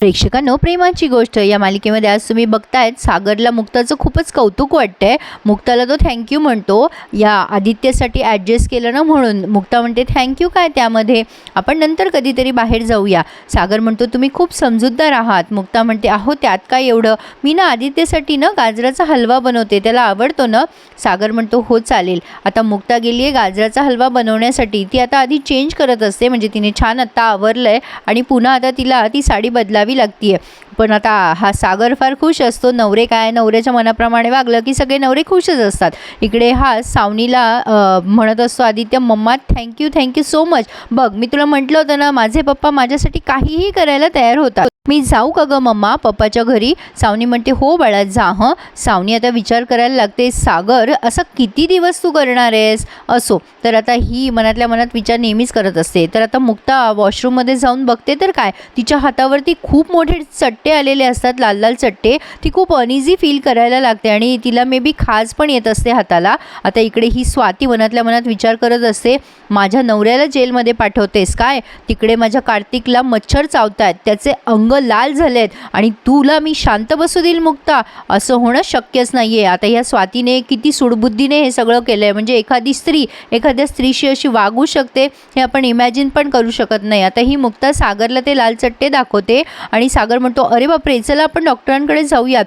प्रेक्षकांनो प्रेमाची गोष्ट. या मालिकेमध्ये आज तुम्ही बघतायत सागरला मुक्ताचं खूपच कौतुक वाटतंय. मुक्ताला तो थँक्यू म्हणतो. या आदित्यसाठी ॲडजस्ट केलं ना म्हणून. मुक्ता म्हणते थँक्यू काय त्यामध्ये? आपण नंतर कधीतरी बाहेर जाऊया. सागर म्हणतो तुम्ही खूप समजूतदार आहात. मुक्ता म्हणते अहो त्यात काय एवढं? मी ना आदित्यसाठी ना गाजराचा हलवा बनवते त्याला आवडतो ना. सागर म्हणतो हो चालेल. आता मुक्ता गेली आहे गाजराचा हलवा बनवण्यासाठी. ती आता आधी चेंज करत असते म्हणजे तिने छान आत्ता आवरलं आहे आणि पुन्हा आता तिला ती साडी बदलावी लागतीये पण आता हा सागर फार खुश असतो. नवरे काय? नवऱ्याच्या मनाप्रमाणे वागलं की सगळे नवरे खुशच असतात. इकडे हा सावनीला म्हणत असतो Aditya mamma thank you thank you so much बघ मी तुला म्हटलं होतं ना माझे पप्पा माझ्यासाठी काहीही करायला तयार होतात. मी जाऊ का ग मम्मा? पप्पाच्या घरी? सावनी म्हणते हो बाळा जा हं. सावनी आता विचार करायला लागते सागर असं किती दिवस तू करणार आहेस? असो. तर आता ही मनातल्या मनात विचार नेहमीच करत असते. तर आता मुक्ता वॉशरूममध्ये जाऊन बघते तर काय? तिच्या हातावरती खूप मोठे चट्टे आलेले असतात लाल लाल चट्टे ती खूप अनइझी फील करायला लागते आणि तिला मे बी खाज पण येत असते हाताला. आता इकडे ही स्वाती मनातल्या मनात विचार करत असते माझ्या नवऱ्याला जेलमध्ये पाठवतेस काय? तिकडे माझ्या कार्तिकला मच्छर चावतायत त्याचे अंग लाल झाले आहेत आणि तुला मी शांत बसू देईल मुक्ता असं होणं शक्यच नाही आहे आता ह्या स्वातीने किती सुडबुद्धीने हे सगळं केलं आहे म्हणजे एखादी स्त्री एखाद्या स्त्रीशी अशी वागू शकते हे आपण इमॅजिन पण करू शकत नाही. आता ही मुक्ता सागरला ते लाल चट्टे दाखवते आणि सागर म्हणतो अरे बापरे चला आपण डॉक्टरांकडे जाऊयात.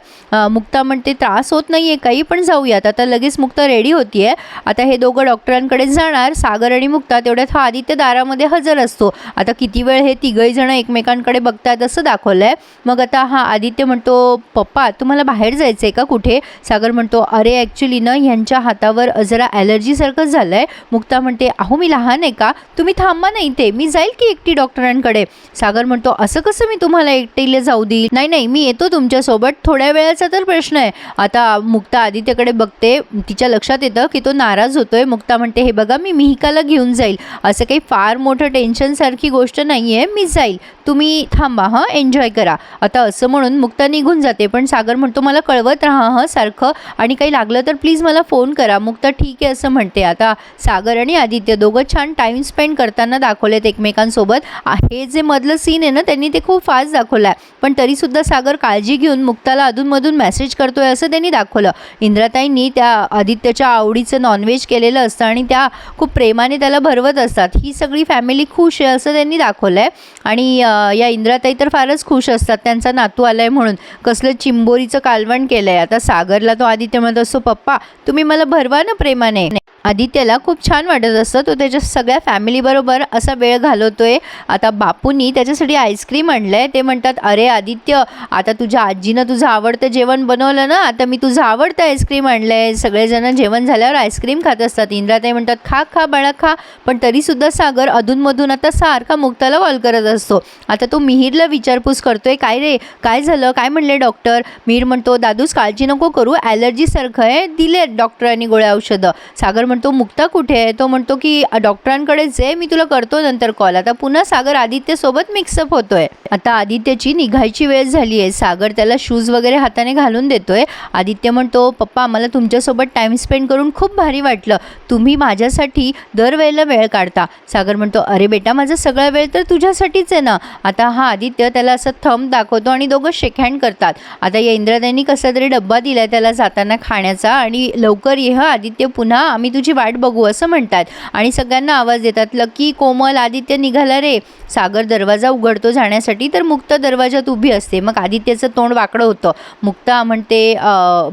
मुक्ता म्हणते त्रास होत नाही आहे काही पण जाऊयात. आता लगेच मुक्ता रेडी होती आहे आता हे दोघं डॉक्टरांकडे जाणार. सागर आणि मुक्ता तेवढ्यात हा आदित्य दारामध्ये हजर असतो. आता किती वेळ हे तिघही जण एकमेकांकडे बघतात असं दाखवलं आहे मग आता हा आदित्य म्हणतो पप्पा तुम्हाला बाहेर जायचं आहे का कुठे? सागर म्हणतो अरे ॲक्च्युली ना ह्यांच्या हातावर जरा ॲलर्जीसारखं झालं आहे मुक्ता म्हणते अहो मी लहान आहे का? तुम्ही थांबा नाही ते मी जाईल की एकटी डॉक्टरांकडे? सागर म्हणतो असं कसं मी तुम्हाला एकटीला जाऊ दे देईल नाही नाही मी येतो तुमच्यासोबत. थोड्या वेळाचा तर प्रश्न आहे. आता मुक्ता आदित्यकडे बघते. तिच्या लक्षात येतं की तो नाराज होतोय. मुक्ता म्हणते हे बघा मी मिहिकाला घेऊन जाईल. असं काही फार मोठं टेन्शनसारखी गोष्ट नाही आहे मी जाईल. तुम्ही थांबा हां? एन्जॉय करा. आता असं म्हणून मुक्ता निघून जाते. पण सागर म्हणतो मला कळवत राहा हं? सारखं. आणि काही लागलं तर प्लीज मला फोन करा. मुक्ता ठीक आहे असं म्हणते. आता सागर आणि आदित्य दोघं छान टाईम स्पेंड करताना दाखवलेत एकमेकांसोबत. हे जे मधलं सीन आहे ना त्यांनी ते खूप फास्ट दाखवलं आहे पण तरीसुद्धा सागर काळजी घेऊन मुक्ताला अधूनमधून मेसेज करतोय असं त्यांनी दाखवलं. इंद्राताईंनी त्या आदित्यच्या आवडीचं नॉनव्हेज केलेलं असतं आणि त्या खूप प्रेमाने त्याला भरवत असतात. ही सगळी फॅमिली खुश आहे असं त्यांनी दाखवलं आहे आणि या इंद्राताई तर फारच खुश असतात. त्यांचा नातू आलाय म्हणून. कसलं चिंबोरीचं कालवण केलं आहे आता सागरला तो आदित्य म्हणत असतो पप्पा तुम्ही मला भरवा ना प्रेमाने. आदित्यला खूप छान वाटत असतं. तो त्याच्या सगळ्या फॅमिलीबरोबर असा वेळ घालवतोय. आता बापूंनी त्याच्यासाठी आईस्क्रीम आणलं आहे ते म्हणतात अरे आदित्य आता तुझ्या आजीनं तुझं आवडतं जेवण बनवलं ना आता मी तुझं आवडतं आईस्क्रीम आणलं आहे सगळेजण जेवण झाल्यावर आईस्क्रीम खात असतात. इंद्राताई म्हणतात खा खा बाळा खा. पण तरीसुद्धा सागर अधूनमधून आता सारखा मुक्ताला कॉल करत असतो. आता तो मिहीरला विचारपूस करतोय काय रे काय झालं? काय म्हणले डॉक्टर मिहीर म्हणतो दादूस काळजी नको करू. ॲलर्जीसारखं आहे. दिले डॉक्टरांनी गोळ्या औषधं. सागर म्हणतो मुक्ता कुठे आहे? तो म्हणतो की डॉक्टरांकडेच आहे मी तुला करतो नंतर कॉल आता पुन्हा सागर आदित्यसोबत मिक्सअप होतो आहे आता आदित्यची निघायची वेळ झाली आहे. सागर त्याला शूज वगैरे हाताने घालून देतोय. आदित्य म्हणतो पप्पा मला तुमच्यासोबत टाईम स्पेंड करून खूप भारी वाटलं. तुम्ही माझ्यासाठी दरवेळेला वेळ काढता. सागर म्हणतो अरे बेटा माझा सगळा वेळ तर तुझ्यासाठीच आहे ना. आता हा आदित्य त्याला असं थंब दाखवतो आणि दोघं शेक हँड करतात. आता या इंद्रादांनी कसा तरी डब्बा दिला त्याला जाताना खाण्याचा आणि लवकर ये हा आदित्य पुन्हा आम्ही तुझी वाट बघू असं म्हणतात. आणि सगळ्यांना आवाज देतात लकी कोमल आदित्य निघाला रे. सागर दरवाजा उघडतो जाण्यासाठी तर मुक्ता दरवाजात उभी असते. मग आदित्यचं तोंड वाकडं होतं. मुक्ता म्हणते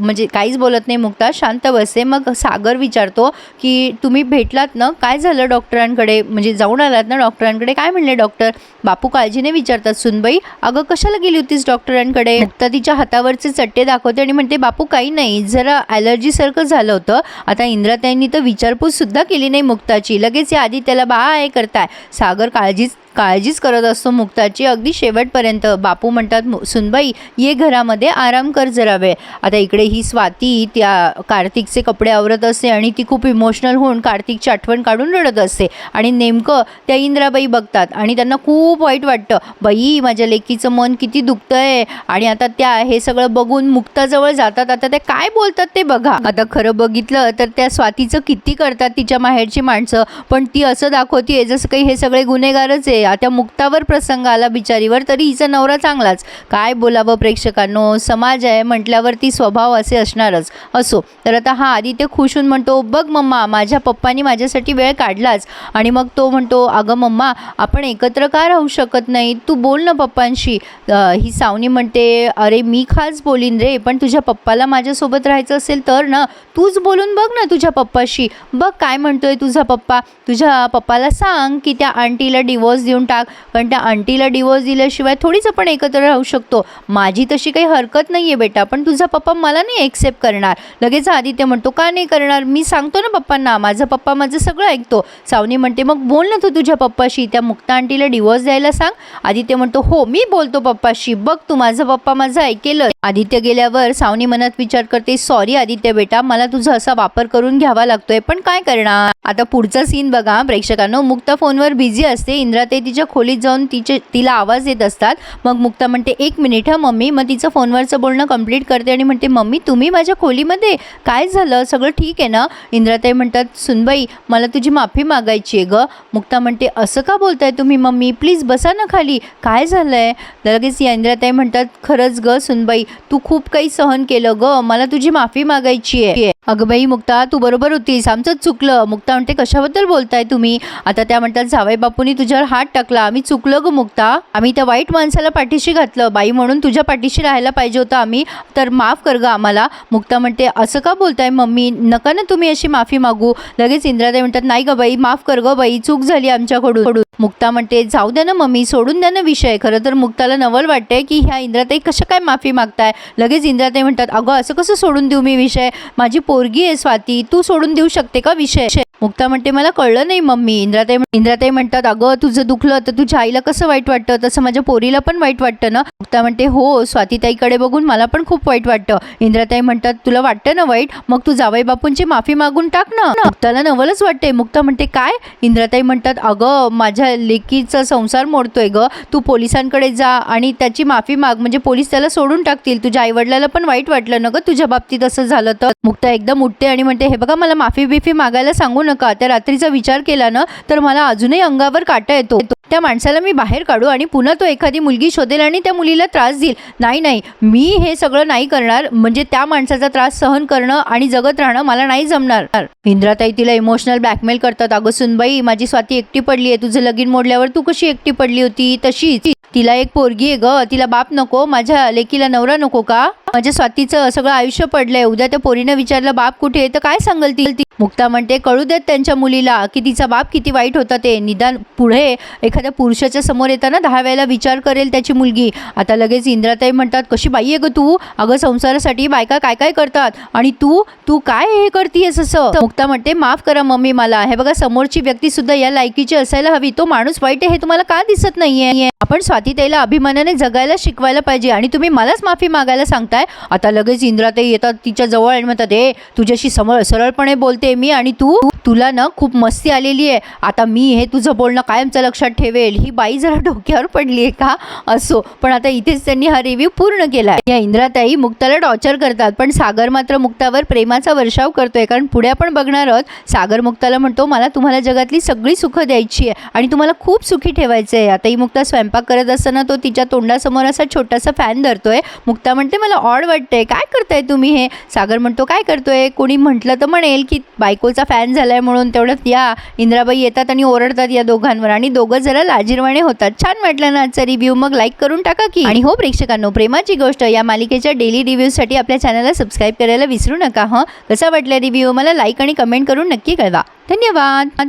म्हणजे काहीच बोलत नाही मुक्ता शांत बसते. मग सागर विचारतो की तुम्ही भेटलात ना? काय झालं डॉक्टरांकडे? म्हणजे जाऊन आलात ना डॉक्टरांकडे? काय म्हणले डॉक्टर? बापू काळजीने विचारतात सुनबाई अगं कशाला गेली होतीस डॉक्टरांकडे? मुक्ता तिच्या हातावरचे चट्टे दाखवते आणि म्हणते बापू काही नाही. जरा ॲलर्जीसारखं झालं होतं. आता इंद्राताईंनी तर विचारपूस सुद्धा केली नाही मुक्ताची. लगेच या आधी त्याला बाय करताय. सागर काळजीच काळजीच करत असतो मुक्ताची. अगदी शेवटपर्यंत बापू म्हणतात "मु- सुनबाई ये घरामध्ये आराम कर जरा वेळ. आता इकडे ही स्वाती त्या कार्तिकचे कपडे आवरत असते आणि ती खूप इमोशनल होऊन कार्तिकची आठवण काढून रडत असते. आणि नेमकं त्या इंद्राबाई बघतात आणि त्यांना खूप वाईट वाटतं. बाई माझ्या लेकीचं मन किती दुखतं आहे आणि आता त्या हे सगळं बघून मुक्ताजवळ जातात. आता ते काय बोलतात ते बघा. आता खरं बघितलं तर त्या स्वातीचं किती करतात तिच्या माहेरची माणसं पण ती असं दाखवते जसं काही हे सगळे गुन्हेगारच आहे. त्या मुक्तावर प्रसंग आला बिचारीवर तरी हिचा नवरा चांगलाच. काय बोलावं प्रेक्षकांनो? समाज आहे म्हटल्यावरती स्वभाव असे असणारच. असो. तर आता हा आदित्य खुश होऊन म्हणतो बघ मम्मा माझ्या पप्पानी माझ्यासाठी वेळ काढलाच. आणि मग तो म्हणतो अगं मम्मा आपण एकत्र का राहू शकत नाही? तू बोल ना पप्पांशी. ही सावनी म्हणते अरे मी खास बोलीन रे पण तुझ्या पप्पाला माझ्यासोबत राहायचं असेल तर ना तूच बोलून बघ ना तुझ्या पप्पाशी. बघ काय म्हणतोय तुझा पप्पा. तुझ्या पप्पाला सांग की त्या आंटीला डिवोर्स देऊन टाक. कारण त्या आंटीला डिवोर्स दिल्याशिवाय थोडीच आपण एकत्र राहू शकतो. माझी तशी काही हरकत नाही आहे बेटा पण तुझा पप्पा मला नाही एक्सेप्ट करणार. लगेच आदित्य म्हणतो का नाही करणार? मी सांगतो ना पप्पांना. माझा पप्पा माझं सगळं ऐकतो. सावनी म्हणते मग बोल ना तू तुझ्या पप्पाशी. त्या मुक्ता आंटीला डिवोर्स द्यायला सांग. आदित्य म्हणतो हो मी बोलतो पप्पाशी. बघ तू माझा पप्पा माझं ऐकेलं आदित्य गेल्यावर सावनी मनात विचार करते सॉरी आदित्य बेटा मला तुझा असा वापर करून घ्यावा लागतोय पण काय करणार? आता पुढचा सीन बघा प्रेक्षकांनो. मुक्ता फोनवर बिझी असते. इंद्राताई तिच्या खोलीत जाऊन तिचे तिला आवाज येत असतात. मग मुक्ता म्हणते एक मिनिट हा मम्मी. मग तिचं फोनवरचं बोलणं कंप्लीट करते आणि म्हणते मम्मी तुम्ही माझ्या खोलीमध्ये? काय झालं? सगळं ठीक आहे ना? इंद्राताई म्हणतात सुनबाई मला तुझी माफी मागायची आहे गं. मुक्ता म्हणते असं का बोलताय तुम्ही मम्मी? प्लीज बसा ना खाली. काय झालं आहे लगेच या इंद्राताई म्हणतात खरंच ग सुनबाई तू खूप काही सहन केलं ग. मला तुझी माफी मागायची आहे. अगं बाई मुक्ता तू बरोबर होतीस. आमचं चुकलं. मुक्ता म्हणते कशाबद्दल बोलताय तुम्ही? आता त्या म्हणतात जावई बापूंनी तुझ्यावर हात टाकला. आम्ही चुकलो ग मुक्ता. आम्ही त्या वाईट माणसाला पाठीशी घातलं. बाई म्हणून तुझ्या पाठीशी राहायला पाहिजे होतं आम्ही. तर माफ कर ग आम्हाला. मुक्ता म्हणते असं का बोलताय मम्मी? नका ना तुम्ही अशी माफी मागू. लगेच इंद्राताई म्हणतात नाही ग बाई माफ कर ग बाई. चूक झाली आमच्याकडून. मुक्ता म्हणते जाऊ द्या ना मम्मी सोडून द्या ना विषय. खरं तर मुक्ताला नवल वाटते की ह्या इंद्राताई कशा काय माफी मागताय? लगेच इंद्राताई म्हणतात अगं असं कसं सोडून देऊ मी विषय? माझी पोरगी आहे स्वाती तू सोडून देऊ शकते का विषय? मुक्ता म्हणते मला कळलं नाही मम्मी. इंद्राताई इंद्राताई म्हणतात अगं तुझं दुखलं तर तुझ्या आईला कसं वाईट वाटतं? तसं माझ्या पोरीला पण वाईट वाटतं ना? मुक्ता म्हणते हो स्वातीताईकडे बघून मला पण खूप वाईट वाटतं. इंद्राताई म्हणतात तुला वाटतं ना वाईट? मग तू जावई बापूंची माफी मागून टाक ना. मुक्ताला नवलच वाटते मुक्ता म्हणते काय? इंद्राताई म्हणतात अगं माझ्या लेकीचा संसार मोडतोय ग. तू पोलिसांकडे जा आणि त्याची माफी माग. म्हणजे पोलीस त्याला सोडून टाकतील. तुझ्या आईवडिलाला पण वाईट वाटलं ना ग तुझ्या बाबतीत असं झालं तर. मुक्ता एकदम उठते आणि म्हणते हे बघा मला माफी बिफी मागायला सांगू नका. त्या रात्रीचा विचार केला ना तर मला अजूनही अंगावर काटा येतो. त्या माणसाला मी बाहेर काढू आणि पुन्हा तो एखादी मुलगी शोधेल आणि त्या मुलीला त्रास देईल. नाही नाही. मी हे सगळं नाही करणार. म्हणजे त्या माणसाचा त्रास सहन करणं आणि जगत राहणं मला नाही जमणार. इंद्राताई तिला इमोशनल ब्लॅकमेल करतात. अगं सुनबाई माझी स्वाती एकटी पडली आहे. तुझं लगीन मोडल्यावर तू कशी एकटी पडली होती? तशीच. तिला एक पोरगी आहे ग. तिला बाप नको. माझ्या लेकीला नवरा नको का? माझ्या स्वातीचं सगळं आयुष्य पडलंय. उद्या त्या पोरीनं विचारलं बाप कुठे तर काय सांगल ती मुक्ता म्हणते कळू देत त्यांच्या मुलीला की तिचा बाप किती वाईट होता ते. निदान पुढे एखाद्या पुरुषाच्या समोर येताना दहा वेळेला विचार करेल त्याची मुलगी. आता लगेच इंद्राताई म्हणतात कशी बाई आहे ग तू? अगं संसारासाठी बायका काय काय करतात? आणि तू तू काय हे करतीयस असं? मुक्ता म्हणते माफ करा मम्मी मला. हे बघा समोरची व्यक्ती सुद्धा या लायकीची असायला हवी. तो माणूस वाईट आहे हे तुम्हाला का दिसत नाहीये? आपण स्वातीताईला अभिमानाने जगायला शिकवायला पाहिजे आणि तुम्ही मलाच माफी मागायला सांगताय. आता लगेच इंद्राताई येतात तिच्या जवळ आणि म्हणतात ए तुझ्याशी समोर सरळपणे बोलते मी आणि तू तुला ना खूप मस्ती आलेली आहे. आता मी हे तुझं बोलणं कायमचं लक्षात ठेवेल. ही बाई जरा डोक्यावर पडली आहे का? असो. पण आता इथेच त्यांनी हा रिव्ह्यू पूर्ण केला या इंद्राताई मुक्ताला टॉर्चर करतात पण सागर मात्र मुक्तावर प्रेमाचा वर्षाव करतोय. कारण पुढे आपण बघणार आहोत सागर मुक्ताला म्हणतो मला तुम्हाला जगातली सगळी सुखं द्यायची आहे आणि तुम्हाला खूप सुखी ठेवायचं आहे आता ही मुक्ता स्वयंपाक करत असताना तो तिच्या तोंडासमोर असा छोटासा फॅन धरतोय. मुक्ता म्हणते मला ऑड वाटतंय. काय करताय तुम्ही हे? सागर म्हणतो काय करतोय? कोणी म्हटलं तर म्हणेल की बायकोचा फॅन झालाय म्हणून तेवढंच या. इंद्राबाई येतात आणि ओरडतात या दोघांवर आणि दोघं जरा लाजीरवाणे होतात. छान वाटलं ना आजचा रिव्ह्यू मग लाईक करून टाका की. आणि हो प्रेक्षकांनो प्रेमाची गोष्ट या मालिकेच्या डेली रिव्ह्यूसाठी आपल्या चॅनलला सबस्क्राईब करायला विसरू नका हं? कसा वाटला रिव्ह्यू मला लाईक आणि कमेंट करून नक्की कळवा. धन्यवाद.